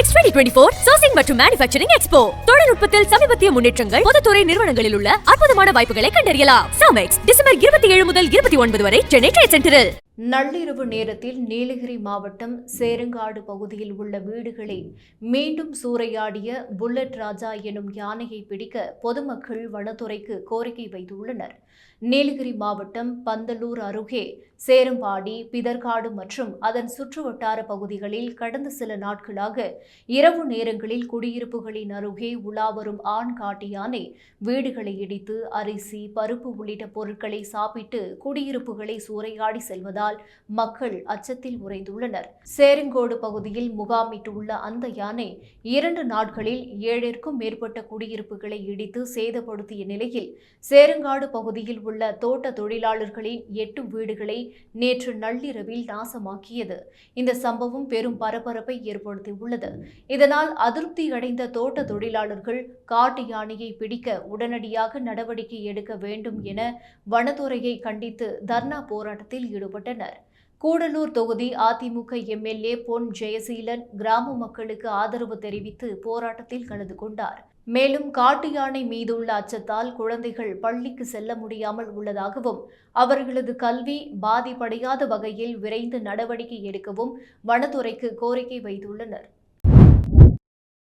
சமெக்ஸ் 2024 sourcing மற்றும் manufacturing expo தொழில்நுட்பத்தில் சமீபத்திய முன்னேற்றங்கள் பொதுத்துறை நிறுவனங்களில் உள்ள அற்புதமான வாய்ப்புகளை கண்டறியலாம். சாமெக்ஸ் டிசம்பர் இருபத்தி ஏழு முதல் இருபத்தி ஒன்பது வரை சென்னை ட்ரேட் சென்டரில் நள்ளிரவு நேரத்தில் நீலகிரி மாவட்டம் சேரங்காடு பகுதியில் உள்ள வீடுகளை மீண்டும் சூறையாடிய புல்லட் ராஜா எனும் யானையை பிடிக்க பொதுமக்கள் வனத்துறைக்கு கோரிக்கை வைத்துள்ளனர். நீலகிரி மாவட்டம் பந்தலூர் அருகே சேரும்பாடி பிதர்காடு மற்றும் அதன் சுற்றுவட்டார பகுதிகளில் கடந்த சில நாட்களாக இரவு நேரங்களில் குடியிருப்புகளின் அருகே உலாவரும் ஆண் காட்டு யானை வீடுகளை இடித்து அரிசி பருப்பு உள்ளிட்ட பொருட்களை சாப்பிட்டு குடியிருப்புகளை சூறையாடி செல்வதால் மக்கள் அச்சத்தில் உறைந்துள்ளனர். சேருங்கோடு பகுதியில் முகாமிட்டுள்ள அந்த யானை இரண்டு நாட்களில் ஏழிற்கும் மேற்பட்ட குடியிருப்புகளை இடித்து சேதப்படுத்திய நிலையில் சேருங்காடு பகுதியில் உள்ள தோட்ட தொழிலாளர்களின் எட்டு வீடுகளை நேற்று நள்ளிரவில் நாசமாக்கியது. இந்த சம்பவம் பெரும் பரபரப்பை ஏற்படுத்தியுள்ளது. இதனால் அதிருப்தி அடைந்த தோட்ட தொழிலாளர்கள் காட்டு யானையை பிடிக்க உடனடியாக நடவடிக்கை எடுக்க வேண்டும் என வனத்துறையை கண்டித்து தர்ணா போராட்டத்தில் ஈடுபட்டனர். கூடலூர் தொகுதி அதிமுக எம்எல்ஏ பொன் ஜெயசீலன் கிராம மக்களுக்கு ஆதரவு தெரிவித்து போராட்டத்தில் கலந்து கொண்டார். மேலும் காட்டு யானை மீதுள்ள அச்சத்தால் குழந்தைகள் பள்ளிக்கு செல்ல முடியாமல் உள்ளதாகவும் அவர்களது கல்வி பாதிப்படையாத வகையில் விரைந்து நடவடிக்கை எடுக்கவும் வனத்துறைக்கு கோரிக்கை வைத்துள்ளனர்.